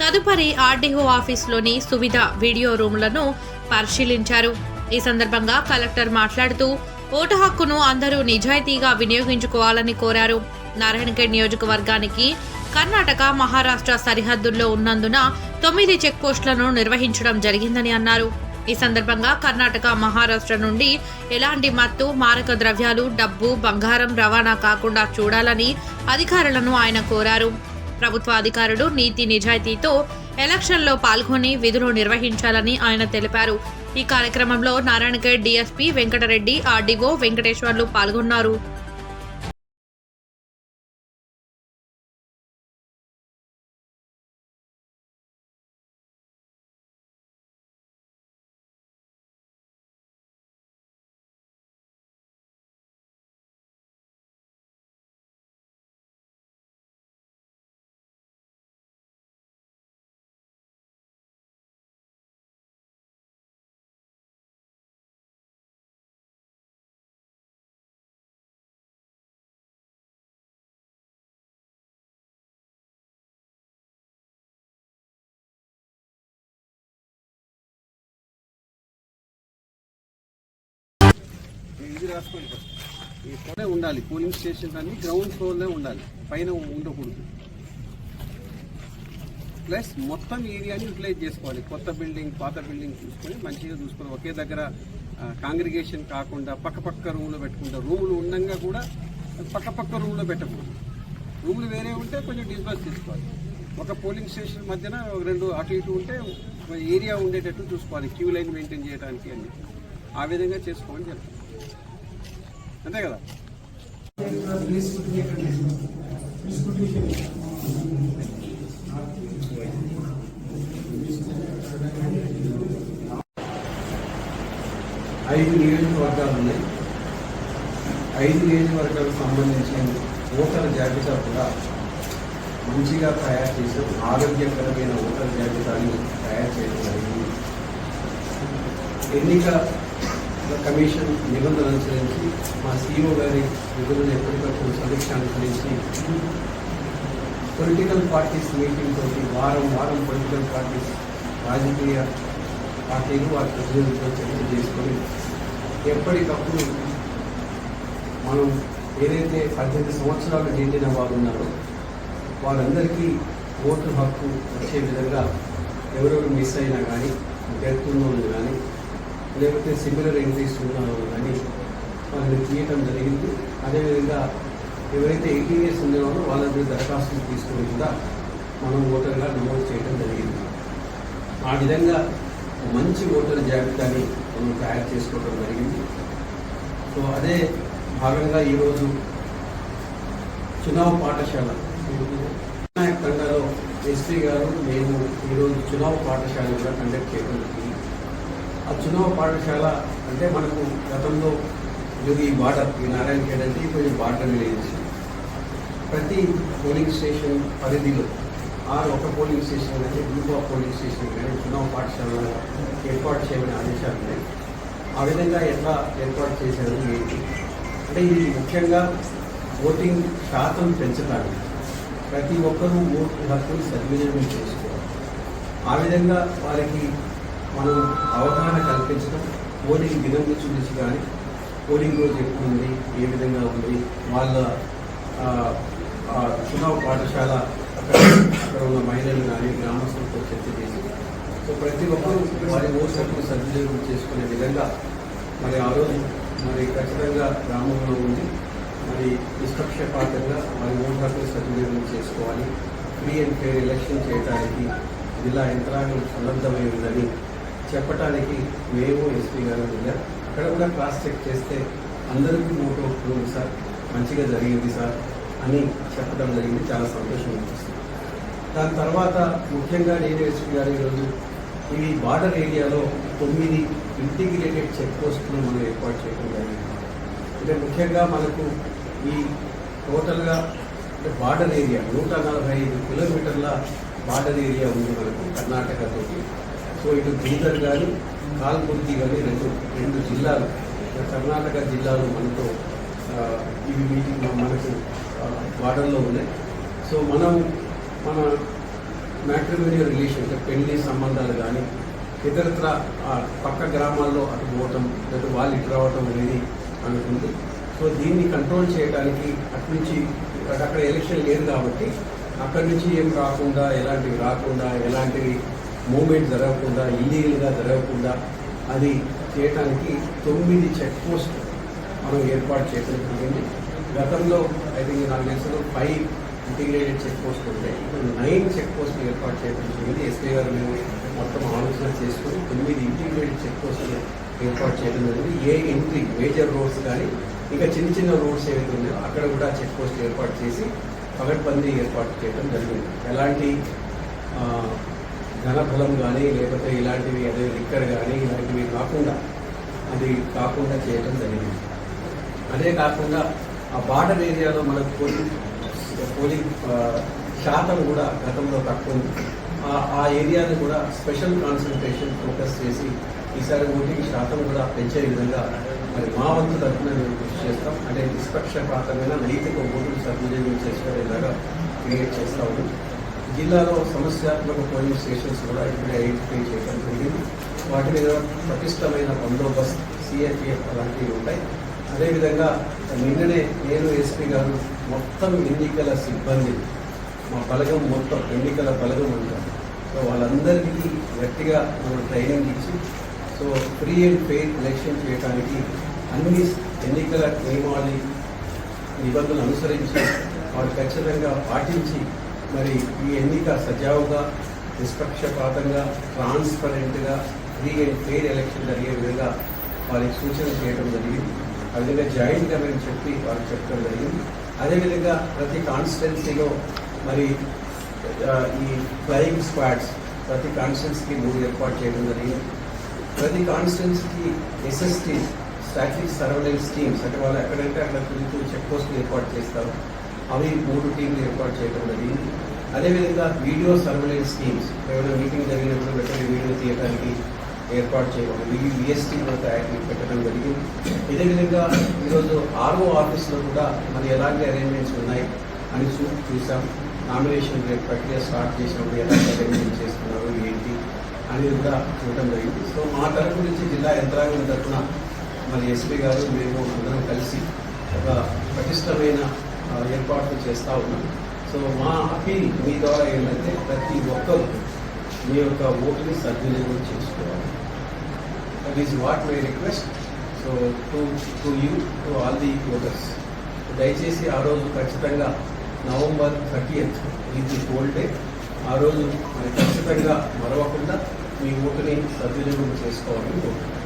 తదుపరి ఆర్డీఓ ఆఫీసులోని సువిధ వీడియో రూమ్లను పరిశీలించారు. ఈ సందర్భంగా కలెక్టర్ మాట్లాడుతూ ఓటు హక్కును అందరూ నిజాయితీగా వినియోగించుకోవాలని కోరారు. నారాయణఖేడ్ నియోజకవర్గానికి కర్ణాటక మహారాష్ట్ర సరిహద్దుల్లో ఉన్నందున తొమ్మిది చెక్పోస్టులను నిర్వహించడం జరిగిందని అన్నారు. ఈ సందర్భంగా కర్ణాటక మహారాష్ట్ర నుండి ఎలాంటి మత్తు మారక ద్రవ్యాలు డబ్బు బంగారం రవాణా కాకుండా చూడాలని అధికారులను ఆయన కోరారు. ప్రభుత్వ అధికారులు నీతి నిజాయితీతో ఎలక్షన్లో పాల్గొని విధులు నిర్వహించాలని ఆయన తెలిపారు. ఈ కార్యక్రమంలో నారాయణగఢ్ డీఎస్పీ వెంకటరెడ్డి ఆర్డీఓ వెంకటేశ్వర్లు పాల్గొన్నారు. ఇది రాసుకోండి ఫస్ట్. ఈ ఉండాలి. పోలింగ్ స్టేషన్ అన్ని గ్రౌండ్ ఫ్లోర్లో ఉండాలి. పైన ఉండకూడదు. ప్లస్ మొత్తం ఏరియాని యూటిలైజ్ చేసుకోవాలి. కొత్త బిల్డింగ్ పాత బిల్డింగ్ చూసుకొని మంచిగా చూసుకొని ఒకే దగ్గర కాంగ్రిగేషన్ కాకుండా పక్క పక్క రూమ్లో పెట్టుకుంటా రూములు ఉండంగా కూడా పక్క పక్క రూమ్లో పెట్టకూడదు. రూములు వేరే ఉంటే కొంచెం డిస్బర్స్ చేసుకోవాలి. ఒక పోలింగ్ స్టేషన్ మధ్యన రెండు అటు ఇటు ఉంటే ఏరియా ఉండేటట్టు చూసుకోవాలి. క్యూ లైన్ మెయింటైన్ చేయడానికి అని. ఆ విధంగా చేసుకోమని చెప్తాను అంతే కదా? ఐదు నియోజకవర్గాలు ఉన్నాయి. ఐదు నియోజకవర్గాలకు సంబంధించిన ఓటర్ల జాబితా కూడా మంచిగా తయారు చేసాం ఆరోగ్యకరమైన ఓటర్ జాబితాని తయారు చేయడం జరిగింది. ఎన్నిక కమిషన్ నిబంధనలు అనుసరించి మా సీఓ గారి నిధులను ఎప్పటికప్పుడు సమీక్ష అనుసరించి పొలిటికల్ పార్టీస్ మీటింగ్ తోటి వారం వారం పొలిటికల్ పార్టీస్ రాజకీయ పార్టీలు వారి ప్రతినిధులతో చర్చ చేసుకొని ఎప్పటికప్పుడు మనం ఏదైతే పద్దెనిమిది సంవత్సరాలు నిండిన వారు ఉన్నారో వారందరికీ ఓటు హక్కు వచ్చే విధంగా ఎవరెవరు మిస్ అయినా కానీ డెత్ ఉన్నోళ్ళు కానీ లేకపోతే సిమిలర్ ఎంట్రీస్ ఉన్నారో అని కానీ వాళ్ళని తీయటం జరిగింది. అదేవిధంగా ఎవరైతే ఎయిటీన్ ఇయర్స్ ఉండేవారో వాళ్ళ మీద దరఖాస్తులు తీసుకుని కూడా మనం ఓటర్గా నమోదు చేయడం జరిగింది. ఆ విధంగా మంచి ఓటర్ జాబితాని మనం తయారు చేసుకోవడం జరిగింది. సో అదే భాగంగా ఈరోజు చునావ్ పాఠశాల నాయక్ తండాలో ఎస్పీ గారు మేము ఈరోజు చునావ్ పాఠశాల కూడా కండక్ట్ చేయడం జరిగింది. ఆ పాఠశాల అంటే మనకు గతంలో ఇది బార్డర్ ఈ నారాయణ ఖేడ్ అంటే కొంచెం బార్డర్ విలేజ్ ప్రతి పోలింగ్ స్టేషన్ పరిధిలో ఆరు ఒక పోలింగ్ స్టేషన్ కానీ గ్రూప్ ఆఫ్ పోలింగ్ స్టేషన్ కానీ చునావ పాఠశాల ఏర్పాటు చేయమని ఆదేశాలు ఉన్నాయి. ఆ విధంగా ఎట్లా ఏర్పాటు చేశారు ఏంటి? అంటే ఇది ముఖ్యంగా ఓటింగ్ శాతం పెంచడానికి ప్రతి ఒక్కరూ ఓటు హక్కును సద్వినియోగం చేసుకోవాలి. ఆ విధంగా వారికి మనం అవగాహన కల్పించడం పోలింగ్ దినం చూసి కానీ పోలింగ్ రోజు ఎక్కువ ఉంది ఏ విధంగా ఉంది వాళ్ళ ఆ, చునావ పాఠశాల అక్కడ అక్కడ ఉన్న మహిళలు కానీ గ్రామస్తులతో చర్చ చేసి సో ప్రతి ఒక్కరూ వారి ఓటు హక్కును సద్వినియోగం చేసుకునే విధంగా మరి ఆ రోజు మరి ఖచ్చితంగా గ్రామంలో ఉండి మరి నిష్పక్షపాతంగా వారి ఓటు హక్కును సద్వినియోగం చేసుకోవాలి. ఫ్రీ అండ్ ఫెయిర్ ఎలక్షన్ చేయడానికి జిల్లా యంత్రాంగం సన్నద్ధమై ఉందని చెప్పడానికి మేము ఎస్పీ గారు వెళ్ళాం. అక్కడ కూడా క్రాస్ చెక్ చేస్తే అందరికీ ఓటు అవుతుంది సార్ మంచిగా జరిగింది సార్ అని చెప్పడం జరిగింది. చాలా సంతోషం అనిపిస్తుంది. దాని తర్వాత ముఖ్యంగా నేను ఎస్పీ గారు ఈరోజు ఇవి బార్డర్ ఏరియాలో తొమ్మిది ఇంటిగ్రేటెడ్ చెక్ పోస్టులు మనం ఏర్పాటు చేయడం జరిగింది. అంటే ముఖ్యంగా మనకు ఈ టోటల్గా అంటే బార్డర్ ఏరియా నూట నలభై ఐదు కిలోమీటర్ల బార్డర్ ఏరియా ఉంది మనకు కర్ణాటకతోటి. సో ఇటు బీదర్ కానీ కాల్బుర్గి కానీ రెండు రెండు జిల్లాలు కర్ణాటక జిల్లాలు మనతో ఇవి మీటింగ్ మనకు ఆ, ఉన్నాయి. సో మనం మన మ్యాట్రిమోనియల్ రిలేషన్ అంటే పెళ్ళి సంబంధాలు కానీ ఇతరత్ర పక్క గ్రామాల్లో అటు పోవటం లేదా వాళ్ళు ఇటు రావటం అనేది అనుకుంది సో దీన్ని కంట్రోల్ చేయడానికి అటు నుంచి అక్కడ ఎలక్షన్ లేదు కాబట్టి అక్కడి నుంచి ఏం రాకుండా ఎలాంటివి రాకుండా ఎలాంటివి మూమెంట్ జరగకుండా ఇల్లీగల్గా జరగకుండా అది చేయడానికి తొమ్మిది చెక్ పోస్ట్ మనం ఏర్పాటు చేయడం జరిగింది. గతంలో ఐ థింక్ నాకు తెలిసిన ఫైవ్ ఇంటిగ్రేటెడ్ చెక్ పోస్ట్ ఉంటాయి. ఇప్పుడు నైన్ చెక్ పోస్ట్ ఏర్పాటు చేయడం జరిగింది. ఎస్పీ గారు మేము మొత్తం ఆలోచన చేసుకుని తొమ్మిది ఇంటిగ్రేటెడ్ చెక్ పోస్టులు ఏర్పాటు చేయడం జరిగింది. ఏ ఎంట్రీ మేజర్ రోడ్స్ కానీ ఇంకా చిన్న చిన్న రోడ్స్ ఏవైతే ఉన్నాయో అక్కడ కూడా చెక్ పోస్ట్ ఏర్పాటు చేసి పగడ్బందీ ఏర్పాటు చేయడం జరిగింది. ఎలాంటి ఆ, ధనఫలం కానీ లేకపోతే ఇలాంటివి అదే లిక్కర్ కానీ ఇలాంటివి కాకుండా అది కాకుండా చేయడం జరిగింది. అదే కాకుండా ఆ బార్డర్ ఏరియాలో మనకు పోలింగ్ పోలింగ్ శాతం కూడా గతంలో తక్కువ ఉంది. ఆ- ఏరియాని కూడా స్పెషల్ కాన్సన్ట్రేషన్ ఫోకస్ చేసి ఈసారి ఓటింగ్ శాతం కూడా పెంచే విధంగా మరి మా వంతు తరఫున మేము కృషి చేస్తాం. అంటే నిష్పక్షపాతమైన నైతిక ఓటులు సద్వినియోగం చేసుకునేలాగా క్రియేట్ చేస్తాము జిల్లాలో సమస్యాత్మక పోలింగ్ స్టేషన్స్ కూడా ఇప్పుడే ఐడెంటిఫై చేయడం జరిగింది. వాటి మీద పటిష్టమైన బందోబస్తు సిఐపిఎఫ్ అలాంటివి ఉంటాయి. అదేవిధంగా నిన్ననే నేను ఎస్పీ గారు మొత్తం ఎన్నికల సిబ్బంది మా బలగం మొత్తం ఎన్నికల బలగం ఉంటారు సో వాళ్ళందరికీ గట్టిగా మనం ట్రైనింగ్ ఇచ్చి so free and fair election చేయడానికి అన్ని ఎన్నికల నియమావళి నిబంధనలు అనుసరించి వారు ఖచ్చితంగా పాటించి మరి ఈ ఎన్నిక సజావుగా నిష్పక్షపాతంగా ట్రాన్స్పరెంట్గా ఫ్రీ అండ్ ఫెయిర్ ఎలక్షన్ జరిగే విధంగా వారికి సూచన చేయడం జరిగింది. ఆ విధంగా జాయింట్ కమిటీ చెప్పి వారికి చెప్పడం జరిగింది. అదేవిధంగా ప్రతి కాన్స్టిట్యున్సీలో మరి ఈ ఫ్లయింగ్ స్క్వాడ్స్ ప్రతి కాన్స్టిట్యున్సీకి మూడు ఏర్పాటు చేయడం జరిగింది. ప్రతి కాన్స్టిట్యున్సీకి ఎస్ఎస్టీ స్టాటిక్ సర్వేలెన్స్ టీమ్స్ అంటే వాళ్ళు ఎక్కడంటే అక్కడ తిరుగుతూ చెక్ పోస్టులు ఏర్పాటు చేస్తారు. అవి మూడు టీంలు ఏర్పాటు చేయడం జరిగింది. అదేవిధంగా వీడియో సర్వేలెన్స్ టీమ్స్ ఏమైనా మీటింగ్ జరిగినప్పుడు వెంటనే వీడియో తీయడానికి ఏర్పాటు చేయడం విఎస్టీ తయారు పెట్టడం జరిగింది. ఇదే విధంగా ఈరోజు ఆర్ఓ ఆఫీస్లో కూడా మరి ఎలాంటి అరేంజ్మెంట్స్ ఉన్నాయి అని చూ చూసాం నామినేషన్ రేపు ప్రక్రియ స్టార్ట్ చేసినప్పుడు ఎలాంటి అరేంజ్మెంట్ చేస్తున్నారు ఏంటి అనేది కూడా చూడటం జరిగింది. సో మా తరపు నుంచి జిల్లా యంత్రాంగం తరఫున మరి ఎస్పీ గారు మేము అందరం కలిసి ఒక పటిష్టమైన ఏర్పాట్లు చేస్తూ ఉన్నాం. సో మా అప్పీల్ మీ ద్వారా ఏంటంటే ప్రతి ఒక్కరు మీ యొక్క ఓటుని సద్వినియోగం చేసుకోవాలి. That is what my request so to to you to all the voters దయచేసి ఆ రోజు ఖచ్చితంగా నవంబర్ థర్టీయత్ ఇది పోల్ డే ఆ రోజు మరి ఖచ్చితంగా మరవకుండా మీ ఓటుని సద్వినియోగం చేసుకోవాలని కోరుతున్నాను